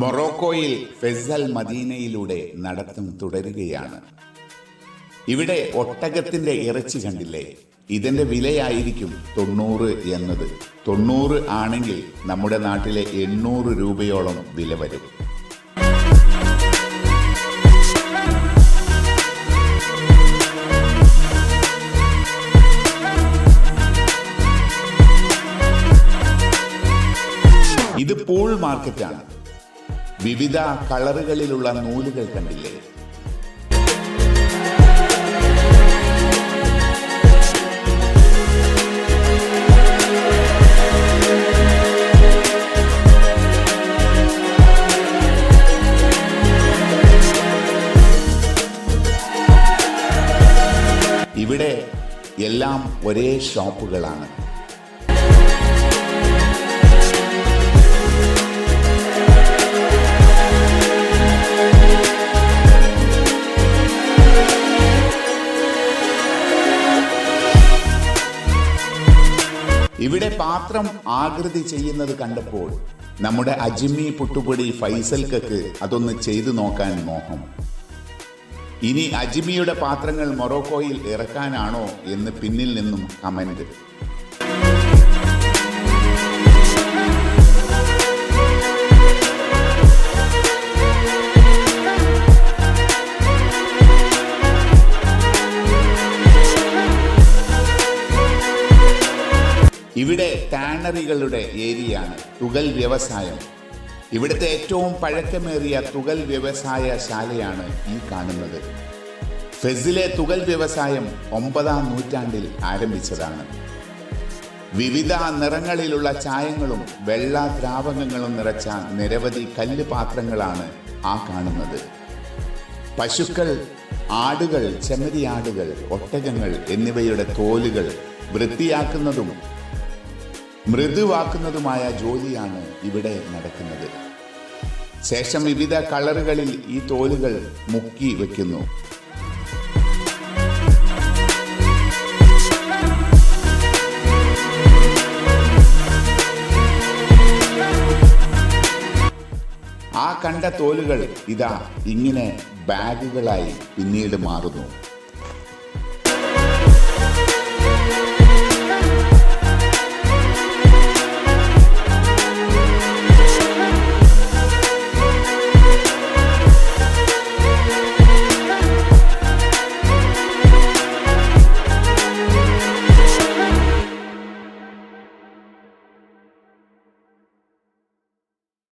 മൊറോക്കോയിൽ ഫെസൽ മദീനയിലൂടെ നടത്തം തുടരുകയാണ്. ഇവിടെ ഒട്ടകത്തിന്റെ ഇറച്ചി കണ്ടില്ലേ? ഇതിന്റെ വിലയായിരിക്കും തൊണ്ണൂറ് എന്നത്. തൊണ്ണൂറ് ആണെങ്കിൽ നമ്മുടെ നാട്ടിലെ എണ്ണൂറ് രൂപയോളം വില വരും. ഇത് പൂൾ മാർക്കറ്റാണ്. വിവിധ കളറുകളിലുള്ള നൂലുകൾ കണ്ടില്ലേ? ഇവിടെ എല്ലാം ഒരേ ഷോപ്പുകളാണ്. ഇവിടെ പാത്രം ആകൃതി ചെയ്യുന്നത് കണ്ടപ്പോൾ നമ്മുടെ അജിമി പുട്ടുപൊടി ഫൈസൽക്കക്ക് അതൊന്ന് ചെയ്തു നോക്കാൻ മോഹം. ഇനി അജിമിയുടെ പാത്രങ്ങൾ മൊറോക്കോയിൽ ഇറക്കാനാണോ എന്ന് പിന്നിൽ നിന്നും കമന്റ് ഇവിടെ ടാനറികളുടെ ഏരിയയാണ് തുകൽ വ്യവസായം. ഇവിടുത്തെ ഏറ്റവും പഴക്കമേറിയ തുകൽ വ്യവസായ ശാലയാണ് ഈ കാണുന്നത്. ഫെസിലെ തുകൽ വ്യവസായം ഒമ്പതാം നൂറ്റാണ്ടിൽ ആരംഭിച്ചതാണ്. വിവിധ നിറങ്ങളിലുള്ള ചായങ്ങളും വെള്ള ദ്രാവകങ്ങളും നിറച്ച നിരവധി കല്ല് പാത്രങ്ങളാണ് ആ കാണുന്നത്. പശുക്കൾ ആടുകൾ ചെമ്മരിയാടുകൾ ഒട്ടകങ്ങൾ എന്നിവയുടെ തോലുകൾ വൃത്തിയാക്കുന്നതും മൃദുവാക്കുന്നതുമായ ജോലിയാണ് ഇവിടെ നടക്കുന്നത്. ശേഷം വിവിധ കളറുകളിൽ ഈ തോലുകൾ മുക്കി വയ്ക്കുന്നു ആ കണ്ട തോലുകൾ ഇതാ ഇങ്ങനെ ബാഗുകളായി പിന്നീട് മാറുന്നു.